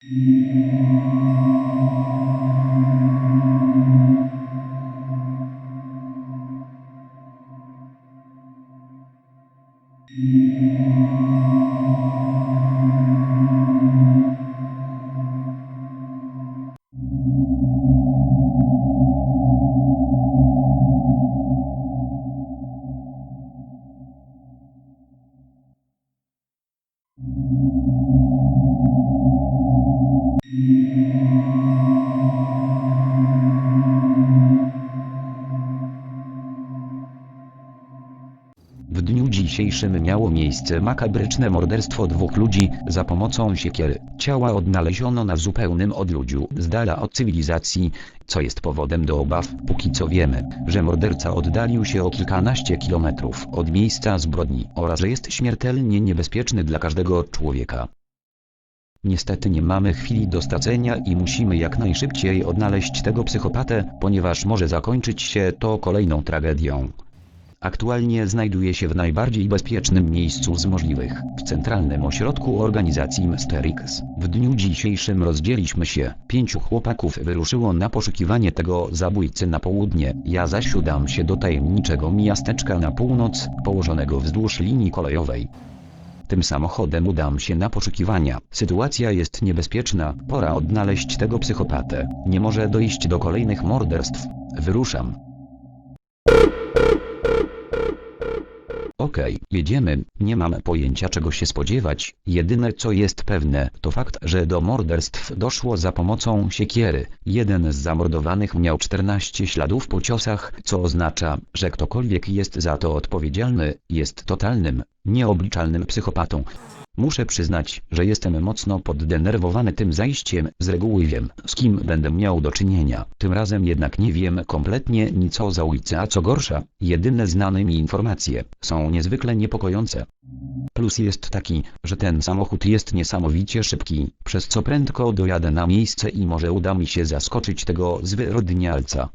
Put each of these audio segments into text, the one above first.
W dniu dzisiejszym miało miejsce makabryczne morderstwo dwóch ludzi za pomocą siekiery. Ciała odnaleziono na zupełnym odludziu, z dala od cywilizacji, co jest powodem do obaw. Póki co wiemy, że morderca oddalił się o kilkanaście kilometrów od miejsca zbrodni oraz że jest śmiertelnie niebezpieczny dla każdego człowieka. Niestety nie mamy chwili do stracenia i musimy jak najszybciej odnaleźć tego psychopatę, ponieważ może zakończyć się to kolejną tragedią. Aktualnie znajduje się w najbardziej bezpiecznym miejscu z możliwych, w centralnym ośrodku organizacji Mysterix. W dniu dzisiejszym rozdzieliśmy się, pięciu chłopaków wyruszyło na poszukiwanie tego zabójcy na południe, ja zaś udam się do tajemniczego miasteczka na północ, położonego wzdłuż linii kolejowej. Tym samochodem udam się na poszukiwania. Sytuacja jest niebezpieczna, pora odnaleźć tego psychopatę. Nie może dojść do kolejnych morderstw. Wyruszam. Okej, jedziemy, nie mam pojęcia czego się spodziewać, jedyne co jest pewne, to fakt, że do morderstw doszło za pomocą siekiery. Jeden z zamordowanych miał 14 śladów po ciosach, co oznacza, że ktokolwiek jest za to odpowiedzialny, jest totalnym, nieobliczalnym psychopatą. Muszę przyznać, że jestem mocno poddenerwowany tym zajściem, z reguły wiem, z kim będę miał do czynienia. Tym razem jednak nie wiem kompletnie nic o zabójcy, a co gorsza, jedyne znane mi informacje są niezwykle niepokojące. Plus jest taki, że ten samochód jest niesamowicie szybki, przez co prędko dojadę na miejsce i może uda mi się zaskoczyć tego zwyrodnialca.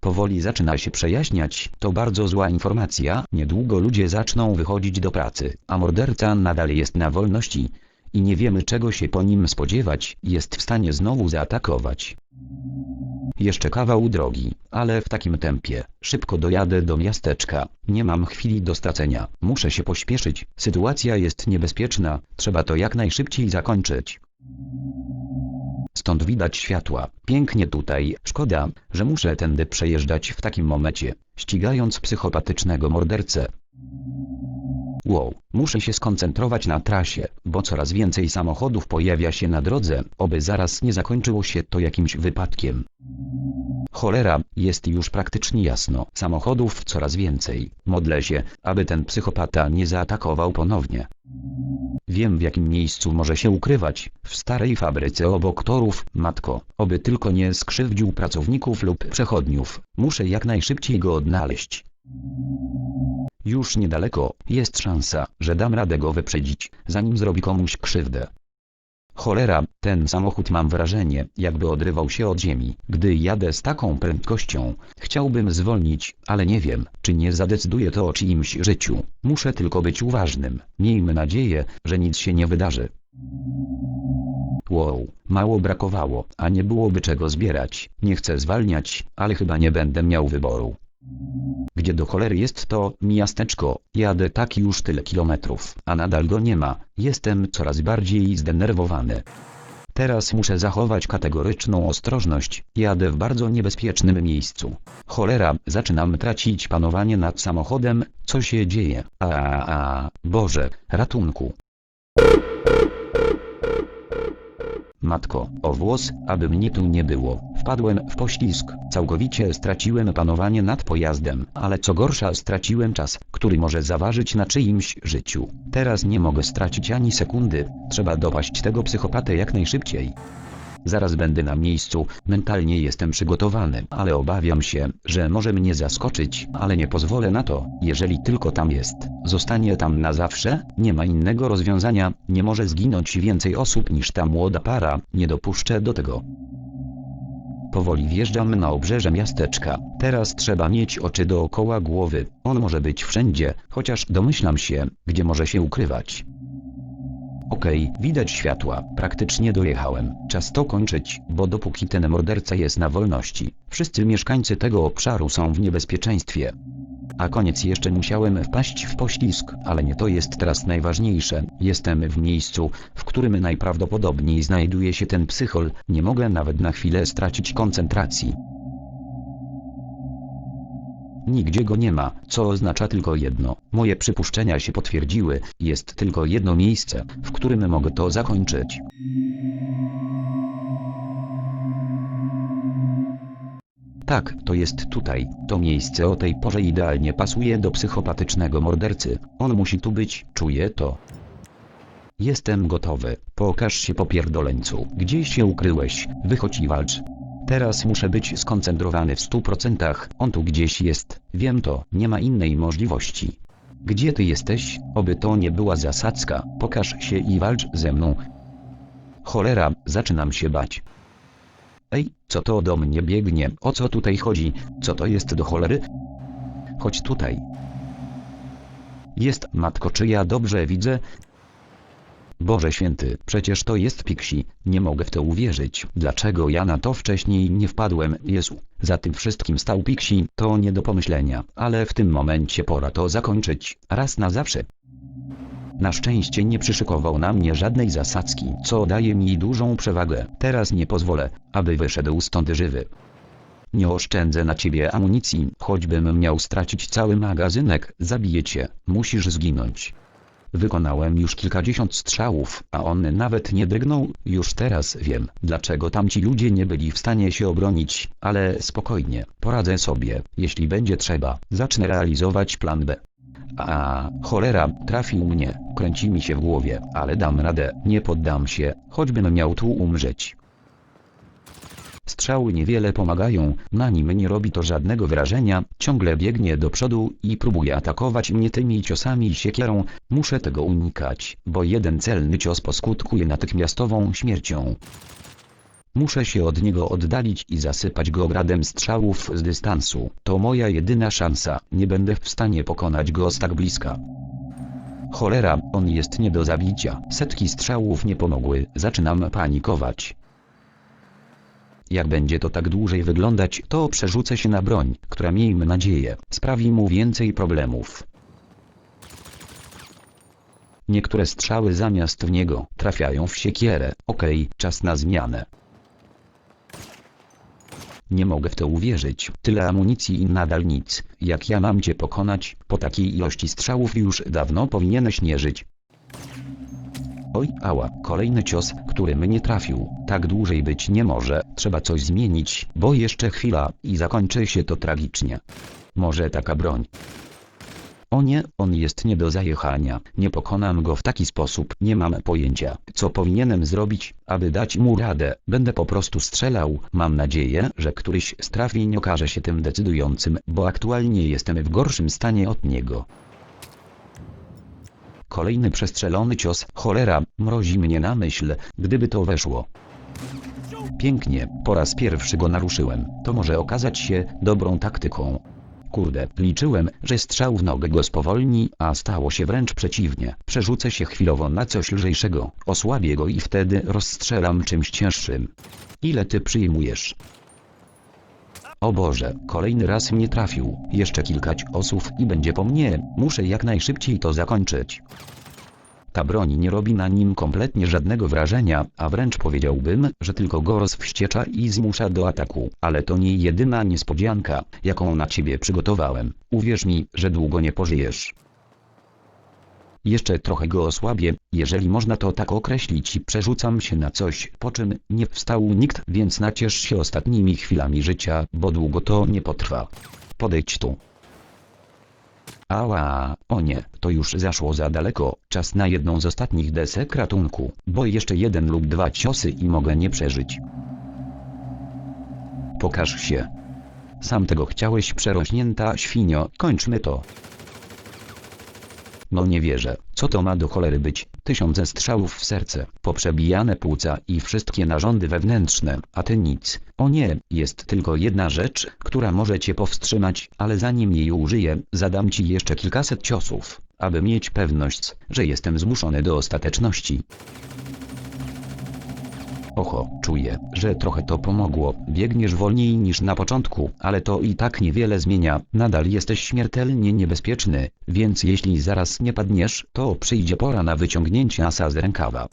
Powoli zaczyna się przejaśniać, to bardzo zła informacja, niedługo ludzie zaczną wychodzić do pracy, a morderca nadal jest na wolności. I nie wiemy czego się po nim spodziewać, jest w stanie znowu zaatakować. Jeszcze kawał drogi, ale w takim tempie, szybko dojadę do miasteczka, nie mam chwili do stracenia, muszę się pośpieszyć, sytuacja jest niebezpieczna, trzeba to jak najszybciej zakończyć. Stąd widać światła. Pięknie tutaj. Szkoda, że muszę tędy przejeżdżać w takim momencie, ścigając psychopatycznego mordercę. Wow, muszę się skoncentrować na trasie, bo coraz więcej samochodów pojawia się na drodze, oby zaraz nie zakończyło się to jakimś wypadkiem. Cholera, jest już praktycznie jasno. Samochodów coraz więcej. Modlę się, aby ten psychopata nie zaatakował ponownie. Wiem w jakim miejscu może się ukrywać, w starej fabryce obok torów, matko, oby tylko nie skrzywdził pracowników lub przechodniów, muszę jak najszybciej go odnaleźć. Już niedaleko, jest szansa, że dam radę go wyprzedzić, zanim zrobi komuś krzywdę. Cholera, ten samochód mam wrażenie, jakby odrywał się od ziemi. Gdy jadę z taką prędkością, chciałbym zwolnić, ale nie wiem, czy nie zadecyduje to o czyimś życiu. Muszę tylko być uważnym. Miejmy nadzieję, że nic się nie wydarzy. Wow, mało brakowało, a nie byłoby czego zbierać. Nie chcę zwalniać, ale chyba nie będę miał wyboru. Gdzie do cholery jest to miasteczko? Jadę tak już tyle kilometrów, a nadal go nie ma. Jestem coraz bardziej zdenerwowany. Teraz muszę zachować kategoryczną ostrożność. Jadę w bardzo niebezpiecznym miejscu. Cholera, zaczynam tracić panowanie nad samochodem. Co się dzieje? A, Boże, ratunku. Matko, o włos, aby mnie tu nie było. Wpadłem w poślizg, całkowicie straciłem panowanie nad pojazdem, ale co gorsza straciłem czas, który może zaważyć na czyimś życiu. Teraz nie mogę stracić ani sekundy, trzeba dopaść tego psychopatę jak najszybciej. Zaraz będę na miejscu, mentalnie jestem przygotowany, ale obawiam się, że może mnie zaskoczyć, ale nie pozwolę na to, jeżeli tylko tam jest. Zostanie tam na zawsze, nie ma innego rozwiązania, nie może zginąć więcej osób niż ta młoda para, nie dopuszczę do tego. Powoli wjeżdżam na obrzeże miasteczka. Teraz trzeba mieć oczy dookoła głowy. On może być wszędzie, chociaż domyślam się, gdzie może się ukrywać. Okej, widać światła, praktycznie dojechałem. Czas to kończyć, bo dopóki ten morderca jest na wolności, wszyscy mieszkańcy tego obszaru są w niebezpieczeństwie. A koniec jeszcze musiałem wpaść w poślizg, ale nie to jest teraz najważniejsze. Jestem w miejscu, w którym najprawdopodobniej znajduje się ten psychol, nie mogę nawet na chwilę stracić koncentracji. Nigdzie go nie ma, co oznacza tylko jedno. Moje przypuszczenia się potwierdziły, jest tylko jedno miejsce, w którym mogę to zakończyć. Tak, to jest tutaj. To miejsce o tej porze idealnie pasuje do psychopatycznego mordercy. On musi tu być, czuję to. Jestem gotowy. Pokaż się popierdoleńcu. Gdzieś się ukryłeś. Wychodź i walcz. Teraz muszę być skoncentrowany w stu procentach. On tu gdzieś jest. Wiem to. Nie ma innej możliwości. Gdzie ty jesteś? Oby to nie była zasadzka. Pokaż się i walcz ze mną. Cholera, zaczynam się bać. Ej, co to do mnie biegnie? O co tutaj chodzi? Co to jest do cholery? Chodź tutaj. Jest, matko, czy ja dobrze widzę? Boże święty, przecież to jest Pixie, nie mogę w to uwierzyć. Dlaczego ja na to wcześniej nie wpadłem? Jezu, za tym wszystkim stał Pixie, to nie do pomyślenia, ale w tym momencie pora to zakończyć, raz na zawsze. Na szczęście nie przyszykował na mnie żadnej zasadzki, co daje mi dużą przewagę. Teraz nie pozwolę, aby wyszedł stąd żywy. Nie oszczędzę na ciebie amunicji, choćbym miał stracić cały magazynek, zabiję cię, musisz zginąć. Wykonałem już kilkadziesiąt strzałów, a on nawet nie drgnął, już teraz wiem, dlaczego tamci ludzie nie byli w stanie się obronić, ale spokojnie, poradzę sobie, jeśli będzie trzeba, zacznę realizować plan B. A, cholera, trafił mnie, kręci mi się w głowie, ale dam radę, nie poddam się, choćbym miał tu umrzeć. Strzały niewiele pomagają, na nim nie robi to żadnego wrażenia, ciągle biegnie do przodu i próbuje atakować mnie tymi ciosami siekierą, muszę tego unikać, bo jeden celny cios poskutkuje natychmiastową śmiercią. Muszę się od niego oddalić i zasypać go gradem strzałów z dystansu. To moja jedyna szansa, nie będę w stanie pokonać go z tak bliska. Cholera, on jest nie do zabicia. Setki strzałów nie pomogły, zaczynam panikować. Jak będzie to tak dłużej wyglądać, to przerzucę się na broń, która miejmy nadzieję, sprawi mu więcej problemów. Niektóre strzały zamiast w niego trafiają w siekierę. Okej, czas na zmianę. Nie mogę w to uwierzyć. Tyle amunicji i nadal nic. Jak ja mam cię pokonać? Po takiej ilości strzałów już dawno powinieneś nie żyć. Oj, ała, kolejny cios, który mnie trafił. Tak dłużej być nie może, trzeba coś zmienić, bo jeszcze chwila i zakończy się to tragicznie. Może taka broń. O nie, on jest nie do zajechania, nie pokonam go w taki sposób, nie mam pojęcia, co powinienem zrobić, aby dać mu radę, będę po prostu strzelał, mam nadzieję, że któryś z trafień okaże się tym decydującym, bo aktualnie jestem w gorszym stanie od niego. Kolejny przestrzelony cios, cholera, mrozi mnie na myśl, gdyby to weszło. Pięknie, po raz pierwszy go naruszyłem, to może okazać się dobrą taktyką. Kurde, liczyłem, że strzał w nogę go spowolni, a stało się wręcz przeciwnie. Przerzucę się chwilowo na coś lżejszego, osłabię go i wtedy rozstrzelam czymś cięższym. Ile ty przyjmujesz? O Boże, kolejny raz mnie trafił, jeszcze kilka ciosów i będzie po mnie, muszę jak najszybciej to zakończyć. Ta broń nie robi na nim kompletnie żadnego wrażenia, a wręcz powiedziałbym, że tylko go rozwściecza i zmusza do ataku. Ale to nie jedyna niespodzianka, jaką na ciebie przygotowałem. Uwierz mi, że długo nie pożyjesz. Jeszcze trochę go osłabię, jeżeli można to tak określić i przerzucam się na coś, po czym nie wstał nikt, więc naciesz się ostatnimi chwilami życia, bo długo to nie potrwa. Podejdź tu. Ała, o nie, to już zaszło za daleko, czas na jedną z ostatnich desek ratunku, bo jeszcze jeden lub dwa ciosy i mogę nie przeżyć. Pokaż się. Sam tego chciałeś przerośnięta świnio, kończmy to. No nie wierzę, co to ma do cholery być, tysiące strzałów w serce, poprzebijane płuca i wszystkie narządy wewnętrzne, a ty nic. O nie, jest tylko jedna rzecz, która może cię powstrzymać, ale zanim jej użyję, zadam ci jeszcze kilkaset ciosów. aby mieć pewność, że jestem zmuszony do ostateczności. Oho, czuję, że trochę to pomogło. Biegniesz wolniej niż na początku, ale to i tak niewiele zmienia. Nadal jesteś śmiertelnie niebezpieczny, więc jeśli zaraz nie padniesz, to przyjdzie pora na wyciągnięcie asa z rękawa.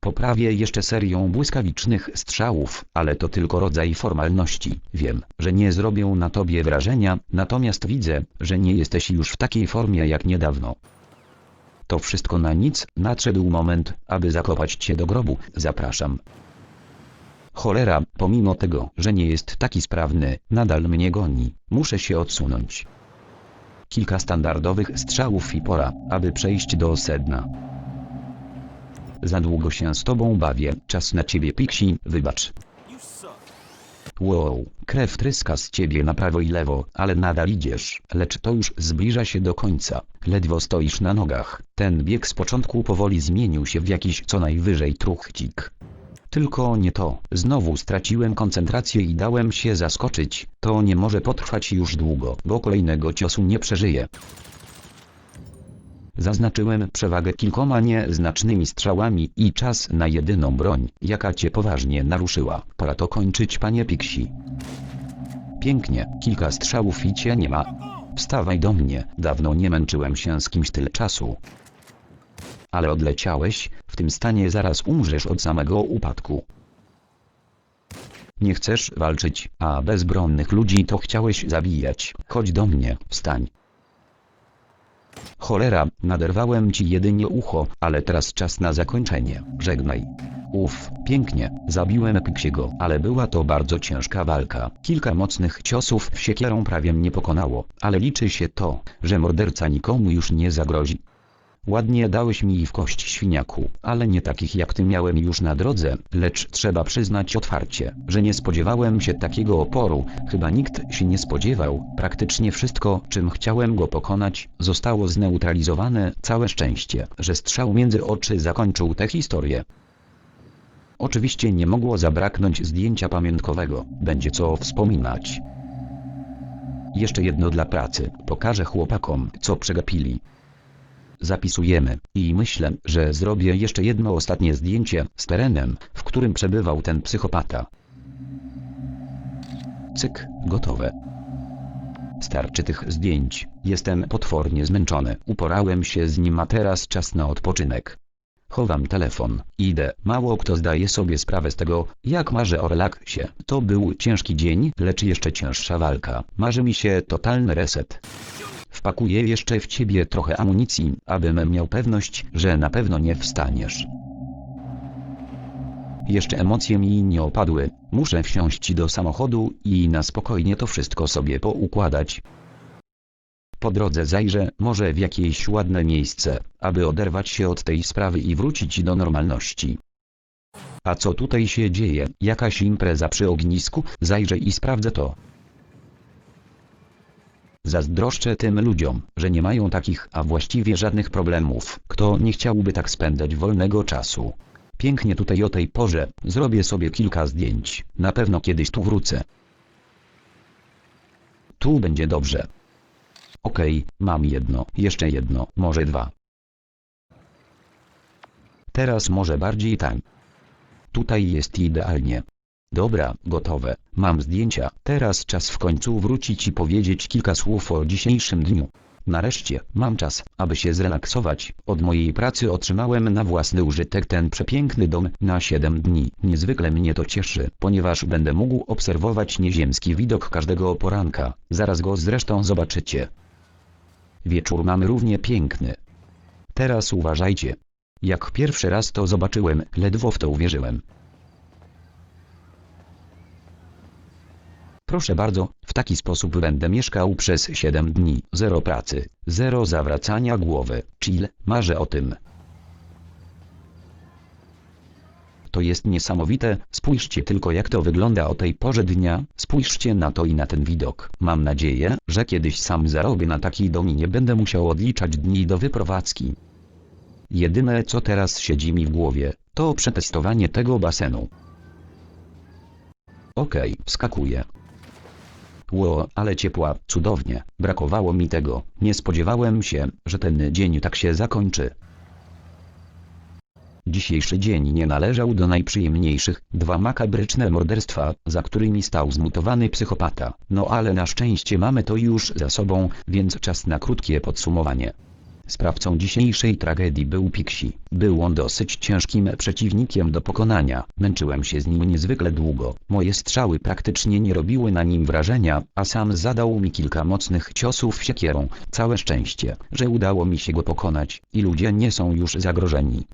Poprawię jeszcze serią błyskawicznych strzałów, ale to tylko rodzaj formalności. Wiem, że nie zrobię na tobie wrażenia, natomiast widzę, że nie jesteś już w takiej formie jak niedawno. To wszystko na nic, nadszedł moment, aby zakopać cię do grobu, zapraszam. Cholera, pomimo tego, że nie jest taki sprawny, nadal mnie goni, muszę się odsunąć. Kilka standardowych strzałów i pora, aby przejść do sedna. Za długo się z tobą bawię, czas na ciebie Pixie, wybacz. Wow, krew tryska z ciebie na prawo i lewo, ale nadal idziesz, lecz to już zbliża się do końca. Ledwo stoisz na nogach. Ten bieg z początku powoli zmienił się w jakiś co najwyżej truchcik. Tylko nie to. Znowu straciłem koncentrację i dałem się zaskoczyć. To nie może potrwać już długo, bo kolejnego ciosu nie przeżyję. Zaznaczyłem przewagę kilkoma nieznacznymi strzałami i czas na jedyną broń, jaka cię poważnie naruszyła. Pora to kończyć, panie Pixi. Pięknie, kilka strzałów i cię nie ma. Wstawaj do mnie, dawno nie męczyłem się z kimś tyle czasu. Ale odleciałeś, w tym stanie zaraz umrzesz od samego upadku. Nie chcesz walczyć, a bezbronnych ludzi to chciałeś zabijać. Chodź do mnie, wstań. Cholera, naderwałem ci jedynie ucho, ale teraz czas na zakończenie. Żegnaj. Uf, pięknie, zabiłem Pixiego, ale była to bardzo ciężka walka. Kilka mocnych ciosów siekierą prawie mnie pokonało, ale liczy się to, że morderca nikomu już nie zagrozi. Ładnie dałeś mi w kość świniaku, ale nie takich jak ty miałem już na drodze, lecz trzeba przyznać otwarcie, że nie spodziewałem się takiego oporu, chyba nikt się nie spodziewał, praktycznie wszystko, czym chciałem go pokonać, zostało zneutralizowane, całe szczęście, że strzał między oczy zakończył tę historię. Oczywiście nie mogło zabraknąć zdjęcia pamiątkowego, będzie co wspominać. Jeszcze jedno dla pracy, pokażę chłopakom, co przegapili zapisujemy, i myślę, że zrobię jeszcze jedno ostatnie zdjęcie z terenem, w którym przebywał ten psychopata. Cyk, gotowe. Starczy tych zdjęć, jestem potwornie zmęczony, uporałem się z nim a teraz czas na odpoczynek. Chowam telefon, idę, mało kto zdaje sobie sprawę z tego, jak marzę o relaksie. To był ciężki dzień, lecz jeszcze cięższa walka. Marzy mi się totalny reset. Wpakuję jeszcze w ciebie trochę amunicji, abym miał pewność, że na pewno nie wstaniesz. Jeszcze emocje mi nie opadły, muszę wsiąść do samochodu i na spokojnie to wszystko sobie poukładać. Po drodze zajrzę może w jakieś ładne miejsce, aby oderwać się od tej sprawy i wrócić do normalności. A co tutaj się dzieje? Jakaś impreza przy ognisku? Zajrzę i sprawdzę to. Zazdroszczę tym ludziom, że nie mają takich, a właściwie żadnych problemów. Kto nie chciałby tak spędzać wolnego czasu? Pięknie tutaj o tej porze, zrobię sobie kilka zdjęć. Na pewno kiedyś tu wrócę. Tu będzie dobrze. Okej, mam jedno, jeszcze jedno, może dwa. Teraz może bardziej tam. Tutaj jest idealnie. Dobra, gotowe, mam zdjęcia, teraz czas w końcu wrócić i powiedzieć kilka słów o dzisiejszym dniu. Nareszcie, mam czas, aby się zrelaksować. Od mojej pracy otrzymałem na własny użytek ten przepiękny dom na 7 dni. Niezwykle mnie to cieszy, ponieważ będę mógł obserwować nieziemski widok każdego poranka. Zaraz go zresztą zobaczycie. Wieczór mamy równie piękny. Teraz uważajcie. Jak pierwszy raz to zobaczyłem, ledwo w to uwierzyłem. Proszę bardzo, w taki sposób będę mieszkał przez 7 dni. Zero pracy, zero zawracania głowy. Chill, marzę o tym. To jest niesamowite, spójrzcie tylko jak to wygląda o tej porze dnia, spójrzcie na to i na ten widok. Mam nadzieję, że kiedyś sam zarobię na taki dom i nie będę musiał odliczać dni do wyprowadzki. Jedyne co teraz siedzi mi w głowie, to przetestowanie tego basenu. Okej, wskakuję. Ło, ale ciepła, cudownie, brakowało mi tego, nie spodziewałem się, że ten dzień tak się zakończy. Dzisiejszy dzień nie należał do najprzyjemniejszych, dwa makabryczne morderstwa, za którymi stał zmutowany psychopata. No ale na szczęście mamy to już za sobą, więc czas na krótkie podsumowanie. Sprawcą dzisiejszej tragedii był Pixie. Był on dosyć ciężkim przeciwnikiem do pokonania. Męczyłem się z nim niezwykle długo. Moje strzały praktycznie nie robiły na nim wrażenia, a sam zadał mi kilka mocnych ciosów siekierą. Całe szczęście, że udało mi się go pokonać i ludzie nie są już zagrożeni.